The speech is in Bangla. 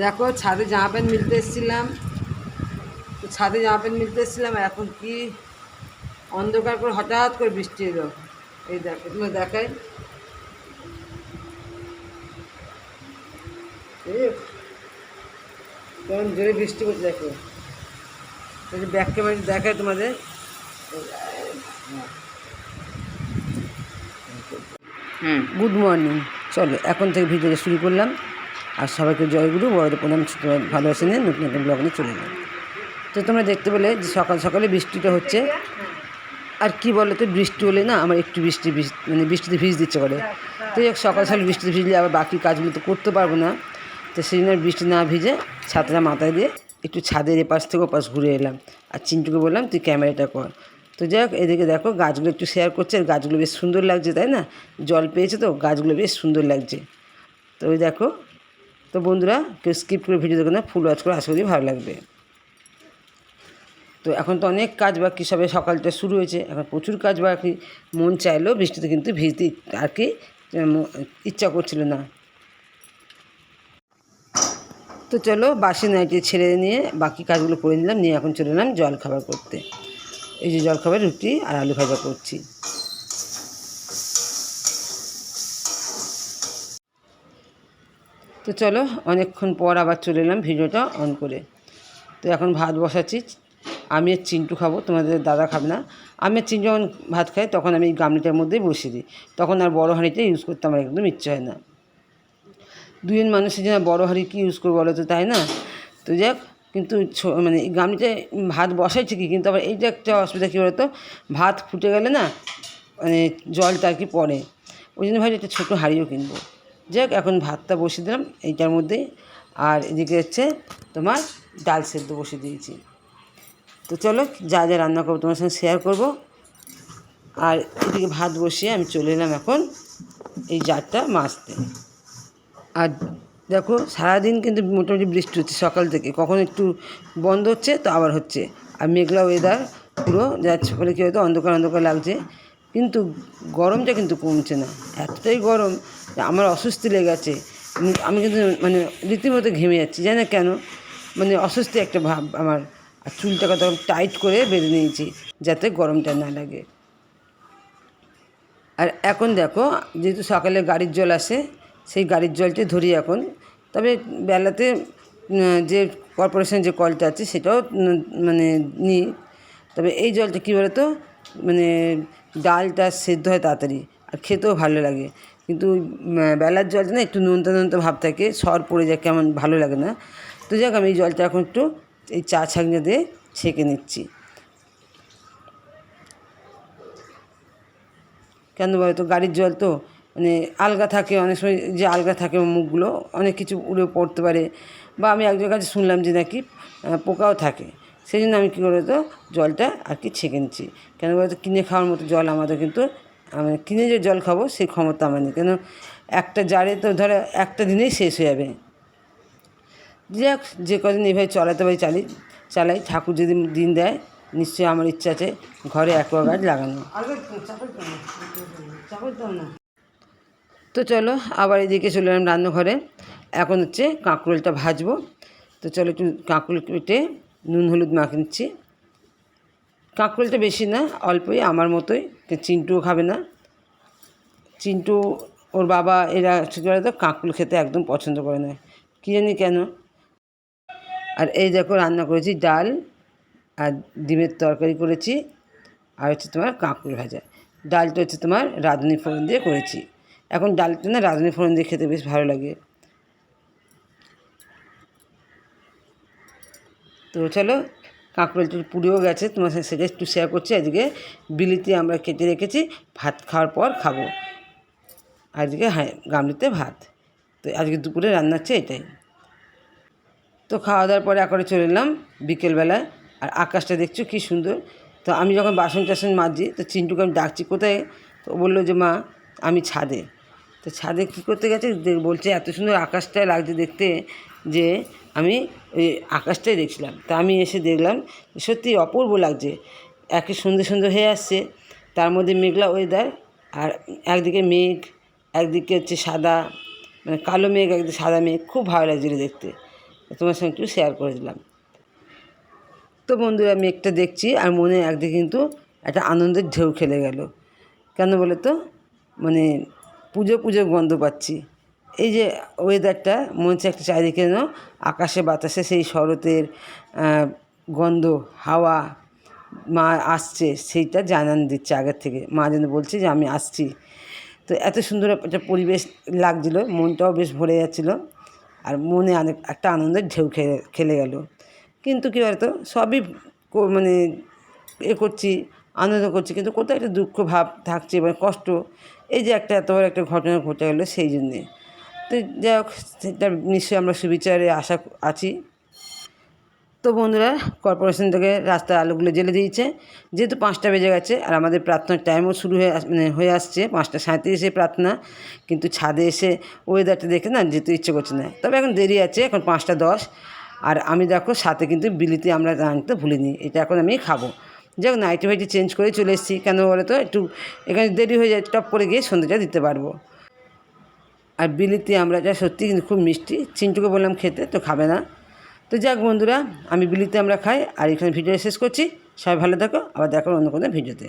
দেখো ছাদে জামা প্যান্ট মিলতে এসেছিলাম। তো ছাদে জামা প্যান্ট মিলতে এসেছিলাম এখন কি অন্ধকার করে হঠাৎ করে বৃষ্টি এলো। এই দেখো তোমার দেখাই। কেমন জোরে বৃষ্টি করছে দেখো। ব্যাক ক্যামেরা দেখায় তোমাদের। হুম গুড মর্নিং চলো এখন থেকে ভিডিওটা শুরু করলাম। আর সবাইকে জয়গুরু বড়দের প্রণাম ভালোবাসে নিয়ে নতুন নতুন ব্লগ নিয়ে চলে গেলাম তো তোমরা দেখতে পেলে যে সকাল সকালে বৃষ্টিটা হচ্ছে। আর কি বলো তো বৃষ্টি হলে না আমার একটু বৃষ্টি মানে বৃষ্টিতে ভিজ দিচ্ছে করে তো সকাল সকাল বৃষ্টিতে ভিজলে আবার বাকি কাজগুলো তো করতে পারব না। তো সেই জন্য বৃষ্টি না ভিজে ছাতাটা মাথায় দিয়ে একটু ছাদের এপাশ থেকে ওপাশ ঘুরে এলাম। আর চিন্টুকে বললাম, তুই ক্যামেরাটা কর। তো যাই হোক, এদিকে দেখো গাছগুলো একটু শেয়ার করছে, আর গাছগুলো বেশ সুন্দর লাগছে, তাই না? জল পেয়েছে তো, গাছগুলো বেশ সুন্দর লাগছে। তো ওই দেখো তো বন্ধুরা কেউ স্কিপ করে ভিডিও দেখো না ফুল ওয়াচ করে, আশা করি ভালো লাগবে। তো এখন তো অনেক কাজ বাকি, সবে সকালটা শুরু হয়েছে, এখন প্রচুর কাজ বাকি। মন চাইলেও বৃষ্টিতে কিন্তু ভিজতে আর কি ইচ্ছা করছিল না। তো চলো বাসি নাইটি ছেড়ে নিয়ে বাকি কাজগুলো করে নিলাম, নিয়ে এখন চলে এলাম জল খাবার করতে। এই যে জল খাবার রুটি আর আলু ভাজা করছি। তো চলো অনেকক্ষণ পর আবার চলে এলাম, ভিডিওটা অন করে। তো এখন ভাত বসাচ্ছি আমি আর চিন্টু খাব, তোমাদের দাদা খাবে না। আমি আর চিন্টু যখন ভাত খাই তখন আমি গামলিটার মধ্যেই বসিয়ে দিই। তখন আর বড়ো হাঁড়িটা ইউজ করতে আমার একদম ইচ্ছে হয় না। দুজন মানুষের জন্য বড়ো হাঁড়ি কী ইউজ করব বলো তো, তাই না? তো যাক, কিন্তু মানে গামলিতে ভাত বসাই ঠিকই, কিন্তু আবার এইটা একটা অসুবিধা কী বলতো? ভাত ফুটে গেলে না মানে জলটা আর কি পড়ে। ওই জন্য ভাই একটা ছোটো হাঁড়িও কিনবো। যাক এখন ভাতটা বসিয়ে দিলাম, এইটার মধ্যেই আর এদিকে হচ্ছে তোমার ডাল সেদ্ধ বসিয়ে দিয়েছি। তো চলো, যা যা রান্না করব তোমার সঙ্গে শেয়ার করব। আর এদিকে ভাত বসিয়ে আমি চলে এলাম এখন এই জারটা মাছতে আর দেখো, সারাদিন কিন্তু মোটামুটি বৃষ্টি হচ্ছে সকাল থেকে। কখন একটু বন্ধ হচ্ছে, তো আবার হচ্ছে। আর মেঘলা ওয়েদার পুরো যাচ্ছে ফলে কী হয়তো অন্ধকার অন্ধকার লাগছে। কিন্তু গরমটা কিন্তু কমছে না, এতটাই গরম আমার অস্বস্তি লেগে গেছে আমি কিন্তু মানে রীতিমতো ঘেমে যাচ্ছি, জানি কেন? মানে অস্বস্তি একটা ভাব আমার, আর চুলটাকে তখন টাইট করে বেঁধে নিয়েছি যাতে গরমটা না লাগে। আর এখন দেখো, যেহেতু সকালে গাড়ির জল আসে, সেই গাড়ির জলটি ধরি এখন। তবে বেলাতে যে কর্পোরেশন যে কলটা আছে, সেটাও মানে নিই। তবে এই জলটা কী বলতো? মানে ডালটা সেদ্ধ হয় তাড়াতাড়ি, আর খেতেও ভালো লাগে। কিন্তু বেলার জলটা না একটু নোনতা নোনতা ভাব থাকে, সর পড়ে যায়, কেমন ভালো লাগে না। তো যাক, আমি এই জলটা এখন একটু এই চা ছাঁকনা দিয়ে ছেঁকে নিচ্ছি। কেন বলতো গাড়ির জল তো মানে আলগা থাকে, অনেক সময় যে আলগা থাকে মুখগুলো, অনেক কিছু উড়ে পড়তে পারে। বা আমি একজনের কাছে শুনলাম যে নাকি পোকাও থাকে। সেই জন্য আমি কী করে তো জলটা আর কি ছেঁকে নিচ্ছি। কেন বলতো কিনে খাওয়ার মতো জল আমাদের কিন্তু আমি কিনে যে জল খাব সেই ক্ষমতা আমার নেই। কেন একটা জারে তো ধরো একটা দিনেই শেষ হয়ে যাবে। যাক, যে কদিন এভাবে চলাতে পারি চালি, চালাই, ঠাকুর যদি দিন দেয়, নিশ্চয়ই আমার ইচ্ছা আছে ঘরে অ্যাকোয়াগার্ড লাগানো তো চলো আবার এদিকে চলে এলাম রান্নাঘরে। এখন হচ্ছে কাঁকরোলটা ভাজবো। তো চলো একটু কাঁকরোল কেটে নুন, হলুদ মাখিয়ে নিচ্ছি। কাঁকরোলটা বেশি না, অল্পই, আমার মতোই। চিন্টুও খাবে না। চিন্টু, ওর বাবা, এরা করে তো কাঁকরোল খেতে একদম পছন্দ করে না। কী জানি কেন? আর এই দেখো, রান্না করেছি ডাল আর ডিমের তরকারি করেছি। আর হচ্ছে তোমার কাঁকড় ভাজা। ডালটা হচ্ছে তোমার রাঁধুনি ফোড়ন দিয়ে করেছি। এখন ডালটা না রাঁধুনি ফোড়ন দিয়ে খেতে বেশ ভালো লাগে। তো চলো কাঁকড়োলটা পুড়েও গেছে, তোমার সাথে সেটা একটু শেয়ার করছি। আজকে বিলিতি আমরা কেটে রেখেছি, ভাত খাওয়ার পর খাব। আজকে হ্যাঁ গামলিতে ভাত। তো আজকে দুপুরে রান্না হচ্ছে এটাই। তো খাওয়া দাওয়ার পরে একবারে চলে এলাম বিকেলবেলায় আর আকাশটা দেখছ কি সুন্দর। তো আমি যখন বাসন টাসন মাজছি, তো চিন্টুকে আমি ডাকছি, কোথায়? তো বলল যে, মা, আমি ছাদে। তো ছাদে কী করতে গেছে বলছে, এত সুন্দর আকাশটাই লাগছে দেখতে যে আমি ওই আকাশটাই দেখছিলাম। তা আমি এসে দেখলাম সত্যি অপূর্ব লাগছে। একে সুন্দর সুন্দর হয়ে আসছে, তার মধ্যে মেঘলা ওয়েদার আর একদিকে মেঘ, একদিকে হচ্ছে সাদা মানে কালো মেঘ, একদিকে সাদা মেঘ। খুব ভালো লাগছিল দেখতে। তোমার সঙ্গে একটু শেয়ার করে দিলাম। তো বন্ধুরা মেঘটা দেখছি আর মনে একদিকে কিন্তু একটা আনন্দের ঢেউ খেলে গেল। কেন বলে তো মানে পুজো পুজো গন্ধ পাচ্ছি। এই যে ওয়েদারটা মনে হচ্ছে একটা চারিদিকে যেন আকাশে বাতাসে সেই শরতের গন্ধ, হাওয়া মা আসছে, সেইটা জানান দিচ্ছে আগের থেকে। মা যেন বলছে যে, আমি আসছি। তো এত সুন্দর একটা পরিবেশ লাগছিল, মনটাও বেশ ভরে যাচ্ছিল আর মনে অনেক একটা আনন্দের ঢেউ খেলে খেলে গেল। কিন্তু কী বলতো, সবই মানে এ করছি, আনন্দ করছি, কিন্তু কোথাও একটা দুঃখ ভাব থাকছে মানে কষ্ট, এই যে একটা এত বড় একটা ঘটনা ঘটে গেলো সেই জন্যে। তো যাই হোক, সেটা নিশ্চয়ই আমরা সুবিচারে আশা আছি। তো বন্ধুরা কর্পোরেশন থেকে রাস্তার আলোগুলো জ্বেলে দিয়েছে। যেহেতু পাঁচটা বেজে গেছে আর আমাদের প্রার্থনার টাইমও শুরু হয়ে মানে হয়ে আসছে, পাঁচটা সাঁত্রিশে প্রার্থনা। কিন্তু ছাদে এসে ওয়েদারটা দেখে না যেতে ইচ্ছে করছে না। তবে এখন দেরি আছে, এখন পাঁচটা দশ। আর আমি দেখো, সাথে কিন্তু বিলিতে আমরা আনতে ভুলিনি, এটা এখন আমি খাব। যাই হোক নাইটি ফাইটি চেঞ্জ করে চলে এসেছি। কেন বলো তো? একটু এখানে দেরি হয়ে যায়, টপ করে গিয়ে সন্ধ্যেটা দিতে পারব। আর বিলিতি আমরা যা সত্যি কিন্তু খুব মিষ্টি। চিন্টুকে বললাম খেতে, তো খাবে না। তো যাক বন্ধুরা, আমি বিলিতি আমরা খাই। আর এখানে ভিডিও শেষ করছি। সবাই ভালো থাকো। আবার দেখো অন্য কোনো ভিডিওতে।